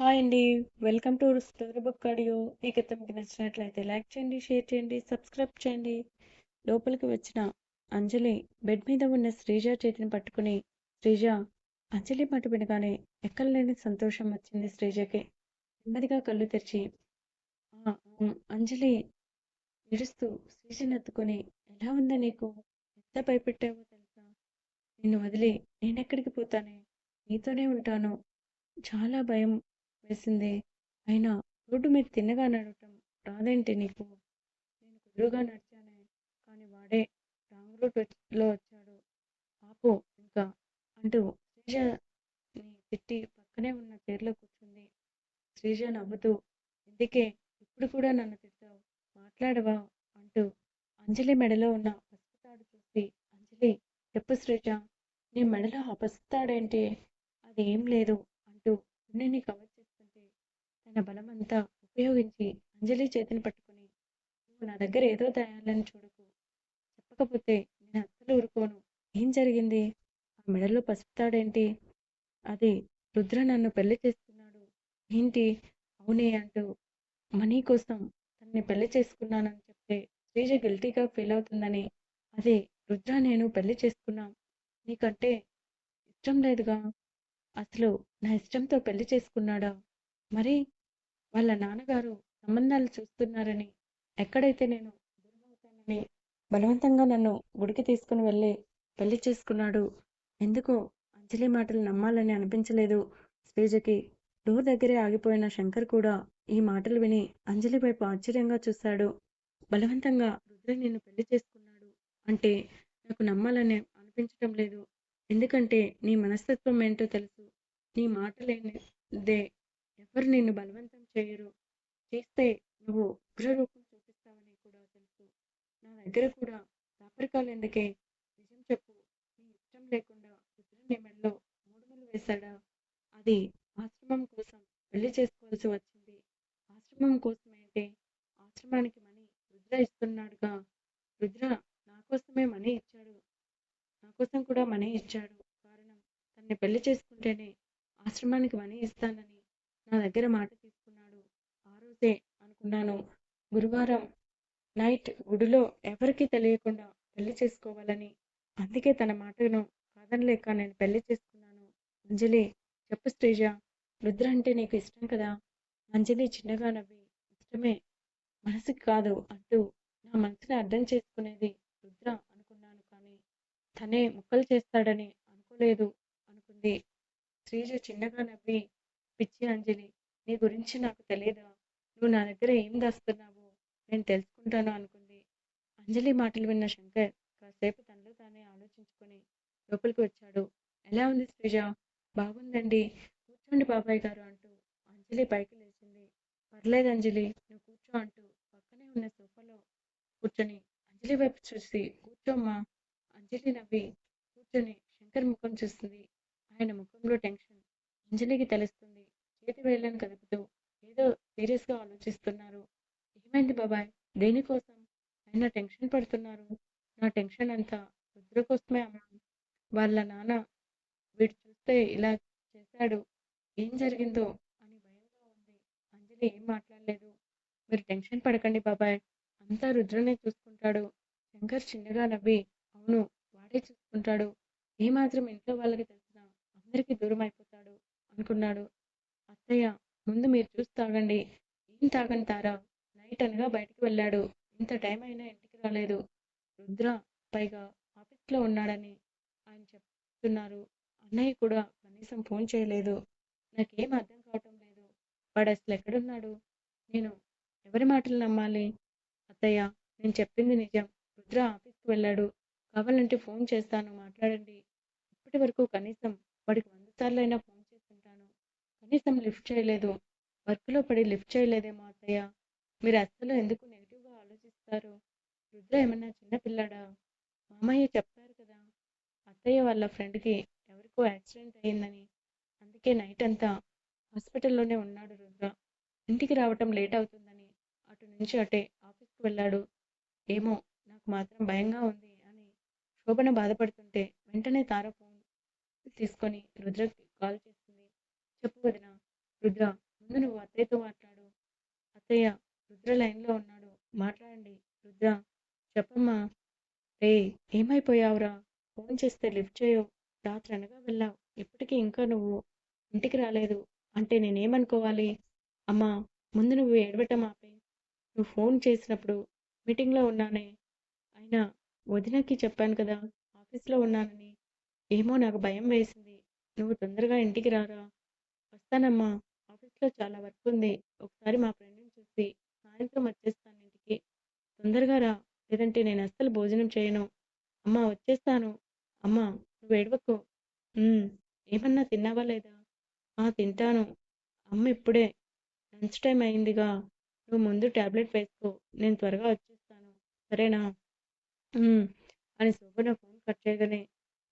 Hi అండి. Welcome to story book audio. ఈ కథ మీకు నచ్చినట్లయితే లైక్ చేయండి, షేర్ చేయండి, సబ్స్క్రైబ్ చేయండి. లోపలికి వచ్చిన అంజలి బెడ్ మీద ఉన్న శ్రీజ చేతిని పట్టుకుని శ్రీజ అంజలి మాట వినగానే ఎక్కడలేని సంతోషం వచ్చింది శ్రీజకి. నెమ్మదిగా కళ్ళు తెరిచి అంజలి ఏడుస్తూ శ్రీజని ఎత్తుకొని ఎలా ఉందా నీకు? ఎంత భయపెట్టావో తెలుసా? నిన్ను వదిలి నేనెక్కడికి పోతానే? నీతోనే ఉంటాను. చాలా భయం వేసింది. అయినా రోడ్డు మీద తిన్నగా నడవటం రాదేంటి నీకు? నేను కుదురుగా నడిచానే కానీ వాడే రాంగ్ రూట్ వచ్చాడు. ఆపు ఇంకా అంటూ శ్రీజని తిట్టి పక్కనే ఉన్న చైర్లో కూర్చుంది. శ్రీజ నవ్వుతూ ఇందుకే ఇప్పుడు కూడా నన్ను తిట్టావు? మాట్లాడవా? అంటూ అంజలి మెడలో ఉన్న పసుపుతాడు చూసి అంజలి చెప్పు శ్రీజ నీ మెడలో ఆ అది ఏం లేదు అంటూ గుండెని కవర్ తన బలమంతా ఉపయోగించి అంజలి చేతిని పట్టుకుని నువ్వు నా దగ్గర ఏదో తయారని చూడకు. చెప్పకపోతే నేను అస్సలు ఊరుకోను. ఏం జరిగింది? ఆ మెడలో పసుపు తాడేంటి? అది రుద్ర నన్ను పెళ్ళి చేసుకున్నాడు. ఏంటి? అవునే అంటూ మనీ కోసం తనని పెళ్ళి చేసుకున్నానని చెప్తే శ్రీజ గిల్టీగా ఫీల్ అవుతుందని అదే రుద్ర నేను పెళ్ళి చేసుకున్నాం. నీకంటే ఇష్టం లేదుగా? అసలు నా ఇష్టంతో పెళ్ళి చేసుకున్నాడా? మరి వాళ్ళ నాన్నగారు సంబంధాలు చూస్తున్నారని ఎక్కడైతే నేను దూరమవుతానని బలవంతంగా నన్ను గుడికి తీసుకుని వెళ్ళి పెళ్ళి చేసుకున్నాడు. ఎందుకో అంజలి మాటలు నమ్మాలని అనిపించలేదు శ్రీజకి. డోర్ దగ్గరే ఆగిపోయిన శంకర్ కూడా ఈ మాటలు విని అంజలి వైపు ఆశ్చర్యంగా చూశాడు. బలవంతంగా రుద్ర నిన్ను పెళ్ళి చేసుకున్నాడు అంటే నాకు నమ్మాలని అనిపించటం లేదు. ఎందుకంటే నీ మనస్తత్వం ఏంటో తెలుసు. నీ మాట ఎవరు నిన్ను బలవంతం చేయరు. చేస్తే నువ్వు ఉగ్రరూపం చూపిస్తావని కూడా తెలుసు. నా దగ్గర కూడా దాపరికాలెందుకే? నిజం చెప్పు. నీ ఇష్టం లేకుండా రుద్రుని మెడలో మూడు వేశాడా? అది ఆశ్రమం కోసం పెళ్ళి చేసుకోవాల్సి వచ్చింది. ఆశ్రమం కోసమేంటే? ఆశ్రమానికి మనీ రుద్ర ఇస్తున్నాడుగా. రుద్ర నా కోసమే మనీ ఇచ్చాడు. నా కోసం కూడా మనీ ఇచ్చాడు. కారణం తన్ని పెళ్ళి చేసుకుంటేనే ఆశ్రమానికి మనీ ఇస్తానని నా దగ్గర మాట తీసుకున్నాడు. ఆ రోజే అనుకున్నాను గురువారం నైట్ గుడిలో ఎవరికీ తెలియకుండా పెళ్ళి చేసుకోవాలని. అందుకే తన మాటను కాదనలేక నేను పెళ్ళి చేసుకున్నాను. అంజలి చెప్పు శ్రీజ రుద్ర అంటే నీకు ఇష్టం కదా? అంజలి చిన్నగా నవ్వి ఇష్టమే మనసుకి కాదు అంటూ నా మనసుని అర్థం చేసుకునేది రుద్ర అనుకున్నాను కానీ తనే ముక్కలు చేస్తాడని అనుకోలేదు అనుకుంది. శ్రీజ చిన్నగా నవ్వి పిచ్చి అంజలి నీ గురించి నాకు తెలియదా నువ్వు నా దగ్గర ఏం దాస్తున్నావు నేను తెలుసుకుంటాను అనుకుంది. అంజలి మాటలు విన్న శంకర్ కాసేపు తనలో తానే ఆలోచించుకొని లోపలికి వచ్చాడు. ఎలా ఉంది శ్రీజ? బాగుందండి. కూర్చోండి బాబాయ్ గారు అంటూ అంజలి పైకి లేచింది. పర్లేదు అంజలి నువ్వు కూర్చో అంటూ పక్కనే ఉన్న సోఫాలో కూర్చొని అంజలి వైపు చూసి కూర్చోమ్మా. అంజలి నవ్వి కూర్చొని శంకర్ ముఖం చూస్తుంది. ఆయన ముఖంలో టెన్షన్ అంజలికి తెలుస్తుంది. ఏటి వేళ్ళని కదుపుతూ ఏదో సీరియస్గా ఆలోచిస్తున్నారు. ఏమైంది బాబాయ్? దేనికోసం? ఆయన టెన్షన్ పడుతున్నారు. నా టెన్షన్ అంతా రుద్ర కోసమే అమ్మా. వాళ్ళ నాన్న వీడు చూస్తే ఇలా చేశాడు. ఏం జరిగిందో అని భయంగా ఉంది. అంజలి ఏం మాట్లాడలేదు. మీరు టెన్షన్ పడకండి బాబాయ్. అంతా రుద్రనే చూసుకుంటాడు. శంకర్ చిన్నగా నవ్వి అవును వాడే చూసుకుంటాడు. ఏ మాత్రం ఇంట్లో వాళ్ళకి తెలిసినా అందరికీ దూరం అయిపోతాడు అనుకున్నాడు. అత్తయ్య ముందు మీరు చూసి తాగండి. ఏం తాగను తారా? నైట్ అనగా బయటికి వెళ్ళాడు. ఇంత టైం అయినా ఇంటికి రాలేదు. రుద్ర పైగా ఆఫీస్లో ఉన్నాడని ఆయన చెప్తున్నారు. అన్నయ్య కూడా కనీసం ఫోన్ చేయలేదు. నాకేం అర్థం కావటం లేదు. వాడు అసలు ఎక్కడున్నాడు? నేను ఎవరి మాటలు నమ్మాలి? అత్తయ్య నేను చెప్పింది నిజం. రుద్ర ఆఫీస్కి వెళ్ళాడు. కావాలంటే ఫోన్ చేస్తాను మాట్లాడండి. ఇప్పటి వరకు కనీసం వాడికి వంద సార్లైనా ఫోన్ కనీసం లిఫ్ట్ చేయలేదు. వర్క్లో పడి లిఫ్ట్ చేయలేదేమో అత్తయ్య. మీరు అస్సలు ఎందుకు నెగిటివ్గా ఆలోచిస్తారు? రుద్ర ఏమన్నా చిన్న పిల్లాడా? మామయ్య చెప్పారు కదా అత్తయ్య వాళ్ళ ఫ్రెండ్కి ఎవరికో యాక్సిడెంట్ అయ్యిందని. అందుకే నైట్ అంతా హాస్పిటల్లోనే ఉన్నాడు రుద్ర. ఇంటికి రావటం లేట్ అవుతుందని అటు నుంచి అటే ఆఫీస్కి వెళ్ళాడు. ఏమో నాకు మాత్రం భయంగా ఉంది అని శోభన బాధపడుతుంటే వెంటనే తార ఫోన్ తీసుకొని రుద్రకి కాల్ చేసి చెప్పు వదినా రుద్ర. ముందు నువ్వు అత్తయ్యతో మాట్లాడు. అత్తయ్య రుద్ర లైన్లో ఉన్నాడు. మాట్లాడండి. రుద్ర చెప్పమ్మా. రే ఏమైపోయావురా? ఫోన్ చేస్తే లిఫ్ట్ చేయవు రాత్రి అనగా వెళ్ళావు. ఇప్పటికీ ఇంకా నువ్వు ఇంటికి రాలేదు. అంటే నేనేమనుకోవాలి? అమ్మా ముందు నువ్వు ఏడవటం ఆపే. నువ్వు ఫోన్ చేసినప్పుడు మీటింగ్లో ఉన్నానే. అయినా వదినకి చెప్పాను కదా ఆఫీస్లో ఉన్నానని. ఏమో నాకు భయం వేసింది. నువ్వు తొందరగా ఇంటికి రారా? వస్తానమ్మా. ఆఫీస్లో చాలా వర్క్ ఉంది ఒకసారి మా ఫ్రెండ్ని చూసి సాయంత్రం వచ్చేస్తాను ఇంటికి. తొందరగా రా. లేదంటే నేను అస్సలు భోజనం చేయను. అమ్మా వచ్చేస్తాను. అమ్మా నువ్వు ఏడవకు. ఏమన్నా తిన్నావా లేదా? ఆ తింటాను. అమ్మ ఇప్పుడే. లంచ్ టైం అయిందిగా. నువ్వు ముందు టాబ్లెట్ వేసుకో. నేను త్వరగా వచ్చేస్తాను. సరేనా? అని శోభన ఫోన్ కట్ చేయగానే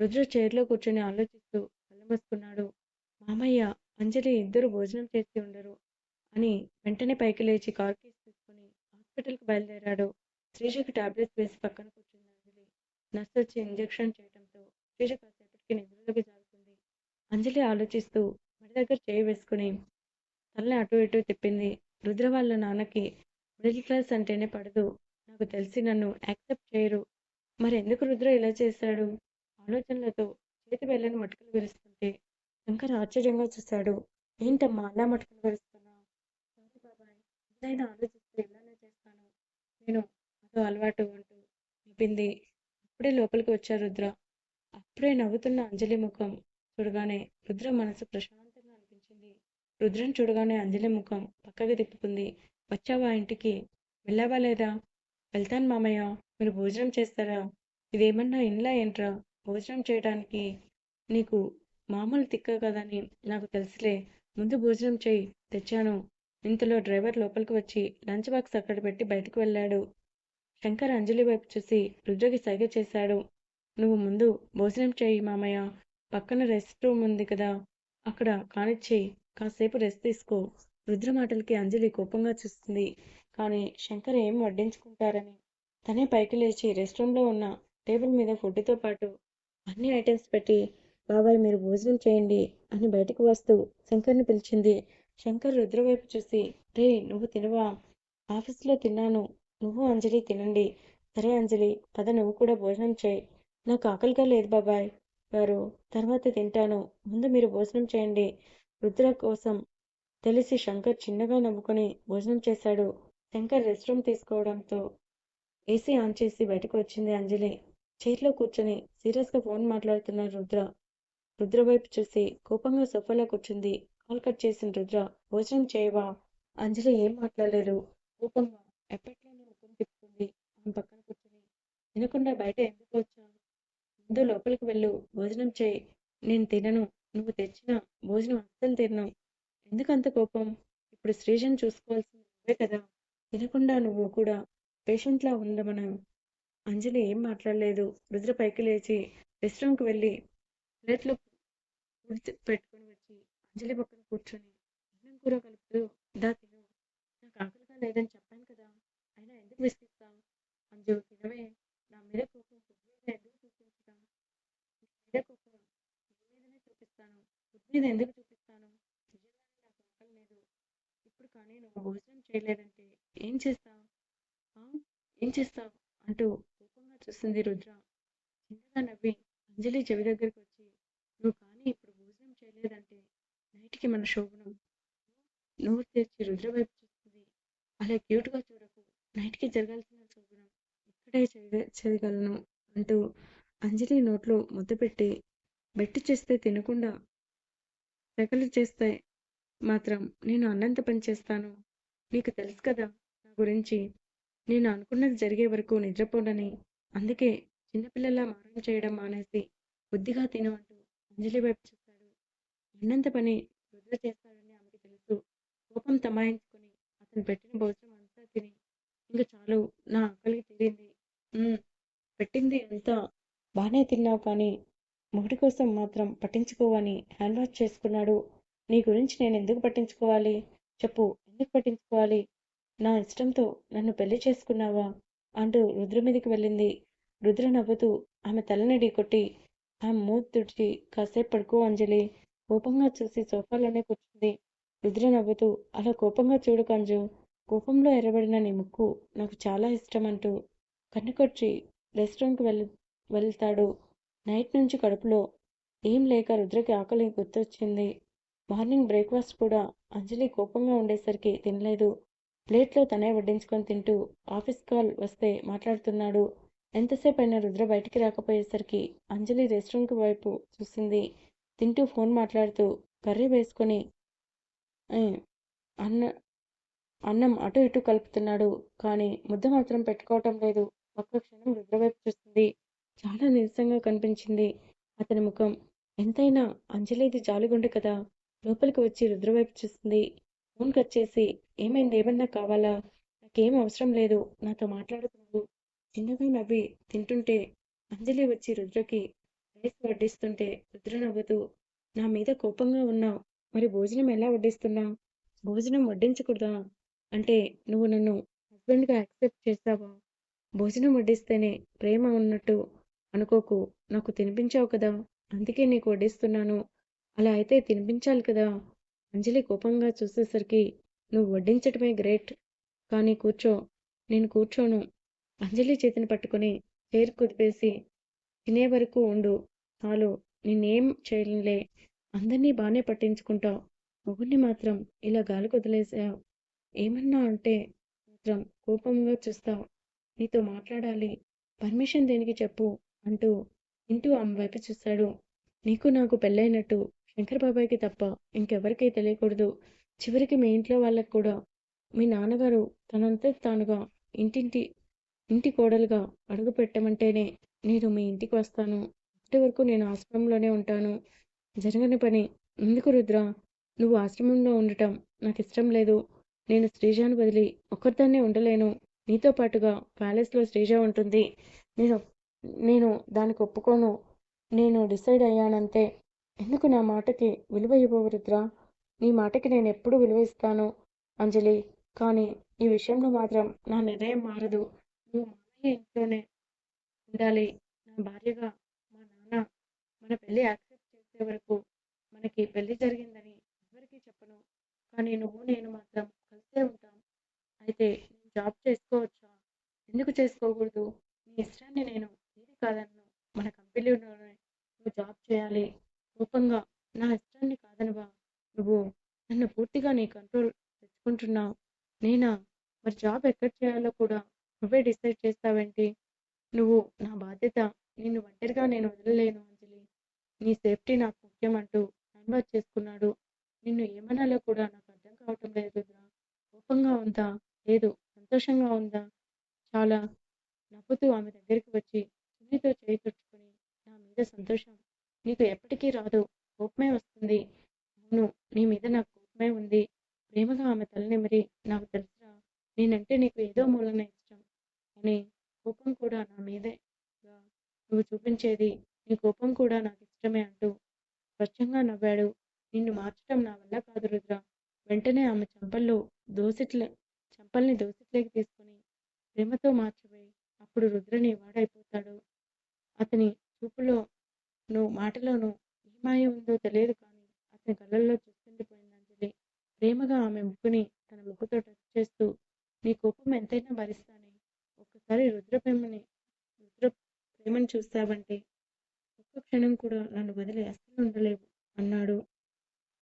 రుద్ర చైర్లో కూర్చొని ఆలోచిస్తూ కళ్ళు మూసుకున్నాడు మామయ్య అంజలి ఇద్దరు భోజనం చేసి ఉండరు అని వెంటనే పైకి లేచి కార్ కీస్ తీసుకుని హాస్పిటల్కి బయలుదేరాడు. శ్రీజకి టాబ్లెట్స్ వేసి పక్కన కూర్చుంది అంజలి. నర్స్ వచ్చి ఇంజెక్షన్ చేయడంతో శ్రీజ కాసేపటికి నిద్రలోకి జారుకుంది. అంజలి ఆలోచిస్తూ మడి దగ్గర చేయి వేసుకుని తలని అటు ఇటు తిప్పింది. రుద్ర వాళ్ళ నాన్నకి మిడిల్ క్లాస్ అంటేనే పడదు. నాకు తెలిసి నన్ను యాక్సెప్ట్ చేయరు. మరి ఎందుకు రుద్ర ఇలా చేశాడు? ఆలోచనలతో చేతి వేళ్ళని మటుకలు విరుస్తుంటే శంకర్ ఆశ్చర్యంగా చూశాడు. ఏంటమ్మా అలా మటుకుని విరుస్తున్నా? సారీ బాబాయ్ ఏదైనా ఆలోచిస్తే ఇలానే చేస్తాను. నేను అదో అలవాటు అంటూ చెప్పింది. అప్పుడే లోపలికి వచ్చారు రుద్ర. అప్పుడే నవ్వుతున్న అంజలి ముఖం చూడగానే రుద్ర మనసు ప్రశాంతంగా అనిపించింది. రుద్రం చూడగానే అంజలి ముఖం పక్కకి తిప్పుకుంది. వచ్చావా ఇంటికి? వెళ్ళావా లేదా? వెళ్తాను మామయ్య. మీరు భోజనం చేస్తారా? ఇదేమన్నా ఇండ్లా ఏంట్రా? భోజనం చేయడానికి నీకు మామూలు తిక్క కదని నాకు తెలుసులే. ముందు భోజనం చేయి తెచ్చాను. ఇంతలో డ్రైవర్ లోపలికి వచ్చి లంచ్ బాక్స్ అక్కడ పెట్టి బయటకు వెళ్ళాడు. శంకర్ అంజలి వైపు చూసి రుద్రకి సైగ చేశాడు. నువ్వు ముందు భోజనం చేయి మామయ్య. పక్కన రెస్ట్ రూమ్ ఉంది కదా. అక్కడ కానిచ్చేయి. కాసేపు రెస్ట్ తీసుకో. రుద్ర మాటలకి అంజలి కోపంగా చూస్తుంది. కానీ శంకర్ ఏం వడ్డించుకుంటారని. తనే పైకి లేచి రెస్ట్ రూమ్లో ఉన్న టేబుల్ మీద ఫుడ్తో పాటు అన్ని ఐటమ్స్ పెట్టి బాబాయ్ మీరు భోజనం చేయండి అని బయటకు వస్తూ శంకర్ని పిలిచింది. శంకర్ రుద్ర వైపు చూసి రే నువ్వు తినవా? ఆఫీస్లో తిన్నాను. నువ్వు అంజలి తినండి. సరే అంజలి పద నువ్వు కూడా భోజనం చేయి. నాకు ఆకలిగా లేదు బాబాయ్ గారు. తర్వాత తింటాను. ముందు మీరు భోజనం చేయండి. రుద్ర కోసం తెలిసి శంకర్ చిన్నగా నవ్వుకొని భోజనం చేశాడు. శంకర్ రెస్ట్ రూమ్ తీసుకోవడంతో ఏసీ ఆన్ చేసి బయటకు వచ్చింది అంజలి. చైర్లో కూర్చొని సీరియస్గా ఫోన్ మాట్లాడుతున్నారు రుద్ర రుద్ర వైపు చూసి కోపంగా సోఫాలో కూర్చుంది. కాల్ కట్ చేసిన రుద్ర భోజనం చేయవా? అంజలి ఏం మాట్లాడలేదు. కోపంగా ఎప్పట్లోనే ముఖం తిప్పుకుంది. ఆమె పక్కన కూర్చొని తినకుండా బయట ఎందుకు వచ్చావు? ముందు లోపలికి వెళ్ళు. భోజనం చేయి. నేను తినను. నువ్వు తెచ్చిన భోజనం అస్సలు తినను. ఎందుకంత కోపం? ఇప్పుడు శ్రీజను చూసుకోవాల్సింది నువ్వే కదా. తినకుండా నువ్వు కూడా పేషెంట్లా ఉండమను అంజలి ఏం మాట్లాడలేదు. రుద్ర పైకి లేచి రెస్ట్రూమ్కి వెళ్ళి ప్లేట్లు ఫుడ్ పెట్టుకొని వచ్చి అంజలి పక్కన కూర్చొని అన్నం కూర కలుపుతూ దా తిను. నాకు ఆకలిగా లేదని చెప్పాను కదా. అయినా ఎందుకు విసిగిస్తావు? అంజు తినవే. నా మీద కోపం ఎందుకు చూపించుతాను మీద కోపం మీదనే చూపిస్తాను. ఫుడ్ మీద ఎందుకు చూపిస్తాను? నిజంగానే నాకు ఆకలి లేదు. ఇప్పుడు కానీ నువ్వు భోజనం చేయలేదంటే ఏం చేస్తావు? ఏం చేస్తావు? అంటూ కోపంగా చూస్తుంది రుద్ర. చిన్నగా నవ్వి అంజలి చెవి దగ్గరికి వచ్చి నువ్వు కానీ ఇప్పుడు భోజనం చేయలేదంటే నైట్కి మన శోభనం నోరు తెరిచి రుద్ర వైపు చూస్తుంది. అలా క్యూట్గా చూడకు. నైట్కి జరగాల్సిన శోభనం ఇక్కడే చేయ చేయగలను అంటూ అంజలి నోట్లో ముద్ద పెట్టి బెట్టి చేస్తే తినకుండా సెగలు చేస్తే మాత్రం నేను అన్నంత పని చేస్తాను. నీకు తెలుసు కదా నా గురించి. నేను అనుకున్నది జరిగే వరకు నిద్రపోనని అందుకే చిన్నపిల్లల మారం చేయడం మానేసి బుద్ధిగా తిను అంటూ అంజలి వైపు చూశాడు అన్నంత పని రుద్ర చేస్తాడని ఆమెకి తెలుసు. కోపం తమాయించుకొని అతను పెట్టిన భోజనం అంతా తిని ఇంకా చాలు నా ఆకలి తీరింది. పెట్టింది అంతా బాగానే తిన్నావు కానీ మొగుడి కోసం మాత్రం పట్టించుకోవని హ్యాండ్ వాష్ చేసుకున్నాడు. నీ గురించి నేను ఎందుకు పట్టించుకోవాలి? చెప్పు ఎందుకు పట్టించుకోవాలి? నా ఇష్టంతో నన్ను పెళ్ళి చేసుకున్నావా? అంటూ రుద్ర మీదకి వెళ్ళింది. రుద్ర నవ్వుతూ ఆమె తలని కొట్టి ఆమె మూతి తుడిచి కాసేపు పడుకో అంజలి. కోపంగా చూసి సోఫాలోనే కూర్చుంది. రుద్ర నవ్వుతూ అలా కోపంగా చూడు కంజు. కోపంలో ఎర్రబడిన నీ ముక్కు నాకు చాలా ఇష్టం అంటూ కన్నుకొచ్చి రెస్టారెంట్కి వెళ్ వెళ్తాడు. నైట్ నుంచి కడుపులో ఏం లేక రుద్రకి ఆకలి గుర్తొచ్చింది. మార్నింగ్ బ్రేక్ఫాస్ట్ కూడా అంజలి కోపంగా ఉండేసరికి తినలేదు. ప్లేట్లో తనే వడ్డించుకొని తింటూ ఆఫీస్ కాల్ వస్తే మాట్లాడుతున్నాడు. ఎంతసేపు అయినా రుద్ర బయటికి రాకపోయేసరికి అంజలి రెస్టారెంట్ వైపు చూసింది. తింటూ ఫోన్ మాట్లాడుతూ కర్రీ వేసుకొని అన్న అన్నం అటు ఇటు కలుపుతున్నాడు కానీ ముద్ద మాత్రం పెట్టుకోవటం లేదు. ఒక్క క్షణం రుద్రవైపు చూస్తుంది. చాలా నీరసంగా కనిపించింది. అతని ముఖం ఎంతైనా అంజలిది జాలిగుండు కదా. లోపలికి వచ్చి రుద్రవైపు చూస్తుంది. ఫోన్ కట్ చేసి ఏమైంది? ఏమన్నా కావాలా? నాకేం అవసరం లేదు. నాతో మాట్లాడుతున్నాడు చిన్నగా నవ్వి తింటుంటే అంజలి వచ్చి రుద్రకి రైస్ వడ్డిస్తుంటే రుద్ర నవ్వుతూ నా మీద కోపంగా ఉన్నావు. మరి భోజనం ఎలా వడ్డిస్తున్నావు? భోజనం వడ్డించకూడదా? అంటే నువ్వు నన్ను హస్బెండ్గా యాక్సెప్ట్ చేస్తావా? భోజనం వడ్డిస్తేనే ప్రేమ ఉన్నట్టు అనుకోకు. నాకు తినిపించావు కదా. అందుకే నీకు వడ్డిస్తున్నాను. అలా అయితే తినిపించాలి కదా అంజలి కోపంగా చూసేసరికి నువ్వు వడ్డించటమే గ్రేట్. కానీ కూర్చో. నేను కూర్చోను అంజలి చేతిని పట్టుకుని చైర్ కుదిపేసి తినే వరకు ఉండు. చాలు నేనేం చేయలే అందరినీ బాగానే పట్టించుకుంటావు మొగుడిని మాత్రం ఇలా గాలి కుదిలేసావు ఏమన్నా అంటే మాత్రం కోపంగా చూస్తావు. నీతో మాట్లాడాలి. పర్మిషన్ దేనికి చెప్పు అంటూ ఇంటూ ఆమె వైపు చూశాడు నీకు నాకు పెళ్ళైనట్టు శంకర్ బాబాయ్కి తప్ప ఇంకెవరికీ తెలియకూడదు. చివరికి మీ ఇంట్లో వాళ్ళకు కూడా. మీ నాన్నగారు తనంతా తానుగా ఇంటింటి ఇంటి కోడలుగా అడుగు పెట్టమంటేనే నేను మీ ఇంటికి వస్తాను. అప్పటి వరకు నేను ఆశ్రమంలోనే ఉంటాను. జరగని పని. ఎందుకు రుద్ర? నువ్వు ఆశ్రమంలో ఉండటం నాకు ఇష్టం లేదు. నేను శ్రీజాను బదిలి ఒక్కరిదాన్నే ఉండలేను. నీతో పాటుగా ప్యాలెస్లో శ్రీజ ఉంటుంది. నేను నేను దానికి ఒప్పుకోను. నేను డిసైడ్ అయ్యానంతే. ఎందుకు నా మాటకి విలువ ఇవ్వవు రుద్ర? నీ మాటకి నేను ఎప్పుడు విలువ ఇస్తాను అంజలి. కానీ ఈ విషయంలో మాత్రం నా నిర్ణయం మారదు. నువ్వు మామయ్య ఇంట్లోనే ఉండాలి. నా భార్యగా మన పెళ్ళి యాక్సెప్ట్ చేసే వరకు మనకి పెళ్ళి జరిగిందని ఎవరికీ చెప్పను. కానీ నువ్వు నేను మాత్రం కలిసే ఉంటాం. అయితే నేను జాబ్ చేసుకోవచ్చా? ఎందుకు చేసుకోకూడదు? నీ ఇష్టాన్ని నేను ఏది కాదన్ను. మన కంపెనీలోనే నువ్వు జాబ్ చేయాలి. కోపంగా నా ఇష్టాన్ని కాదనవా? నువ్వు నన్ను పూర్తిగా నీ కంట్రోల్ తెచ్చుకుంటున్నావు. నేనా? మరి జాబ్ ఎక్కడ చేయాలో కూడా నువ్వే డిసైడ్ చేస్తావేంటి? నువ్వు నా బాధ్యత. నిన్ను ఒంటరిగా నేను వదలలేను నీ సేఫ్టీ నాకు ముఖ్యం అంటూ హ్యాండ్ చేసుకున్నాడు. నిన్ను ఏమనాలో కూడా నాకు అర్థం కావటం లేదు రుద్ర. కోపంగా ఉందా? లేదు. సంతోషంగా ఉందా? చాలా నవ్వుతూ ఆమె దగ్గరికి వచ్చి చున్నీతో చేయి తుడుచుకుని నా మీద సంతోషం. నీకు ఎప్పటికీ రాదు. కోపమే వస్తుంది. అవును నీ మీద నాకు కోపమే ఉంది. ప్రేమగా ఆమె తలనిమిరి నాకు తెలుసురా నేనంటే నీకు ఏదో మూలన ఇష్టం. అని కోపం కూడా నా మీదే. నువ్వు చూపించేది నీ కోపం కూడా నాకు ఇష్టమే అంటూ స్వచ్ఛంగా నవ్వాడు. నిన్ను మార్చడం నా వల్ల కాదు రుద్ర. వెంటనే ఆమె చంపల్లో దోసిట్లే చంపల్ని దోసిట్లేకి తీసుకుని ప్రేమతో మార్చిపోయి అప్పుడు రుద్రని వాడైపోతాడు. అతని చూపులోను నువ్వు ఏ మాయ ఉందో తెలియదు కానీ అతని కళ్ళల్లో చూస్తుండిపోయింది అంజలి ప్రేమగా ఆమె ముక్కుని తన ముక్కుతో టచ్ చేస్తూ నీ కోపం ఎంతైనా భరిస్తానే. ఒక్కసారి రుద్ర ప్రేమని రుద్ర ప్రేమని చూస్తావంటే ఒక్క క్షణం కూడా నన్ను వదిలి అస్సలు ఉండలేవు అన్నాడు.